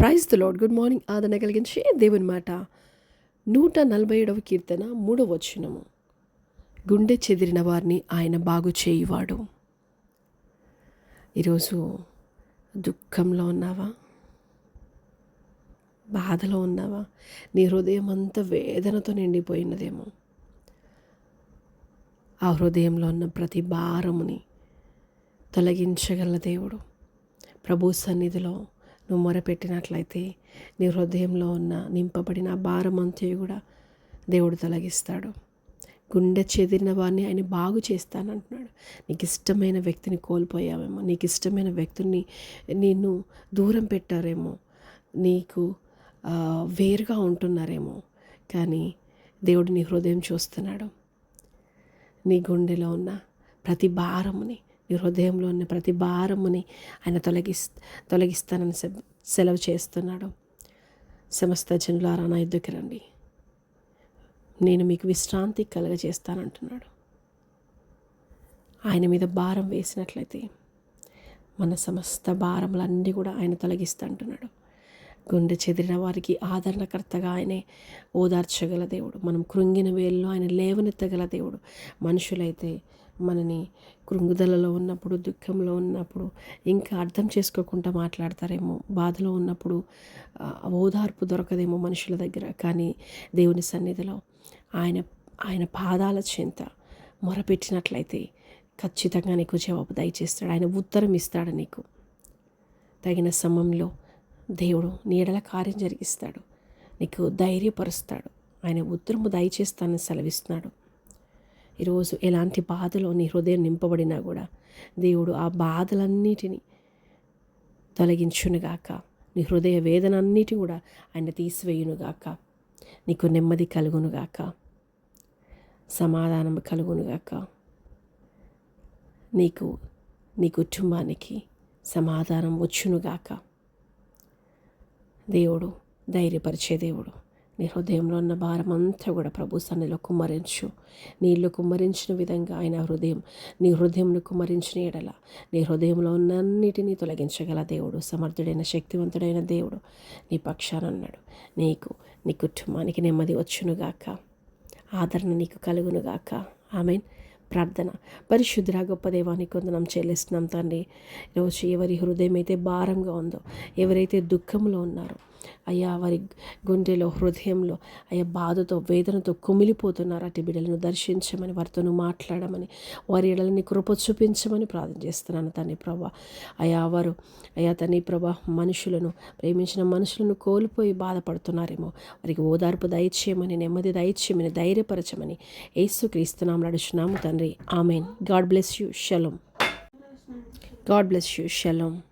Praise the lord good morning ఆదరణ కలిగించే దేవుని మాట. నూట నలభై ఏడవ కీర్తన మూడవ వచనము. గుండె చెదిరిన వారిని ఆయన బాగు చేయువాడు. ఈరోజు దుఃఖంలో ఉన్నావా? బాధలో ఉన్నావా? నీ హృదయం అంతా వేదనతో నిండిపోయినదేమో. ఆ హృదయంలో ఉన్న ప్రతి భారముని తొలగించగల దేవుడు. ప్రభు సన్నిధిలో నువ్వు మొరపెట్టినట్లయితే నీ హృదయంలో ఉన్న నింపబడిన భారం అంతా కూడా దేవుడు తొలగిస్తాడు. గుండె చెదిరిన వారిని ఆయన బాగు చేస్తానంటున్నాడు. నీకు ఇష్టమైన వ్యక్తిని కోల్పోయావేమో నీకు ఇష్టమైన వ్యక్తిని నిన్ను దూరం పెట్టారేమో నీకు వేరుగా ఉంటున్నారేమో కానీ దేవుడు నీ హృదయం చూస్తున్నాడు. నీ గుండెలో ఉన్న ప్రతి భారముని నీ హృదయంలో ఉన్న ప్రతి భారముని ఆయన తొలగిస్ తొలగిస్తానని సె- సెలవు చేస్తున్నాడు. సమస్త జనులారా నా ఎద్దుకు రండి. నేను మీకు విశ్రాంతి కలగజేస్తానంటున్నాడు. ఆయన మీద భారం వేసినట్లయితే మన సమస్త భారములన్నీ కూడా ఆయన తొలగిస్తా అంటున్నాడు గుండె చెదిరిన వారికి ఆదరణకర్తగా ఆయనే ఓదార్చగల దేవుడు. మనం కృంగిన వేల్లో ఆయన లేవనెత్తగల దేవుడు. మనుషులైతే మనని కృంగుదలలో ఉన్నప్పుడు దుఃఖంలో ఉన్నప్పుడు ఇంకా అర్థం చేసుకోకుండా మాట్లాడతారేమో బాధలో ఉన్నప్పుడు ఓదార్పు దొరకదేమో మనుషుల దగ్గర. కానీ దేవుని సన్నిధిలో ఆయన ఆయన పాదాల చెంత మొరపెట్టినట్లయితే ఖచ్చితంగా నీకు జవాబు దయచేస్తాడు. ఆయన ఉత్తరం ఇస్తాడు నీకు. తగిన సమయంలో దేవుడు నీడల కార్యం జరిగిస్తాడు. నీకు ధైర్యపరుస్తాడు. ఆయన ఉత్తరము దయచేస్తానని సెలవిస్తున్నాడు. ఈరోజు ఎలాంటి బాధలో నీ హృదయం నింపబడినా కూడా దేవుడు ఆ బాధలన్నిటినీ తొలగించునుగాక. నీ హృదయ వేదన అన్నిటి కూడా ఆయన తీసివేయునుగాక. నీకు నెమ్మది కలుగునుగాక. సమాధానం కలుగునుగాక. నీకు నీ కుటుంబానికి సమాధానం వచ్చునుగాక. దేవుడు ధైర్యపరిచే దేవుడు. నీ హృదయంలో ఉన్న భారం అంతా కూడా ప్రభు సన్నిలో కుమ్మరించు. నీళ్ళు కుమ్మరించిన విధంగా ఆయన హృదయం నీ హృదయంను కుమ్మరించిన ఎడల నీ హృదయంలో ఉన్న అన్నిటినీ తొలగించగల దేవుడు సమర్థుడైన శక్తివంతుడైన దేవుడు నీ పక్షానన్నాడు నీకు నీ కుటుంబానికి నెమ్మది వచ్చునుగాక ఆదరణ నీకు కలుగునుగాక ఆమెన్. ప్రార్థన. పరిశుద్ధురా గొప్ప దేవానికి వందనం చెల్లిస్తున్నాం తండ్రి. ఈరోజు ఎవరి హృదయం అయితే భారంగా ఉందో ఎవరైతే దుఃఖంలో ఉన్నారో అయ్యా వారి గుండెలో హృదయంలో అయ్యా బాధతో వేదనతో కుమిలిపోతున్నారు. అటు బిడ్డలను దర్శించమని వారితోనూ మాట్లాడమని వారి ఎడలని కృప చూపించమని ప్రార్థన చేస్తున్నాను తండ్రి ప్రభా. అయ్యా వారు అయ్యా తండ్రి ప్రభా మనుషులను ప్రేమించిన మనుషులను కోల్పోయి బాధపడుతున్నారేమో. వారికి ఓదార్పు దయచేయమని నెమ్మది దయచేయమని ధైర్యపరచమని యేసు నడుచున్నాము తండ్రి. Amen. God bless you. Shalom god bless you. Shalom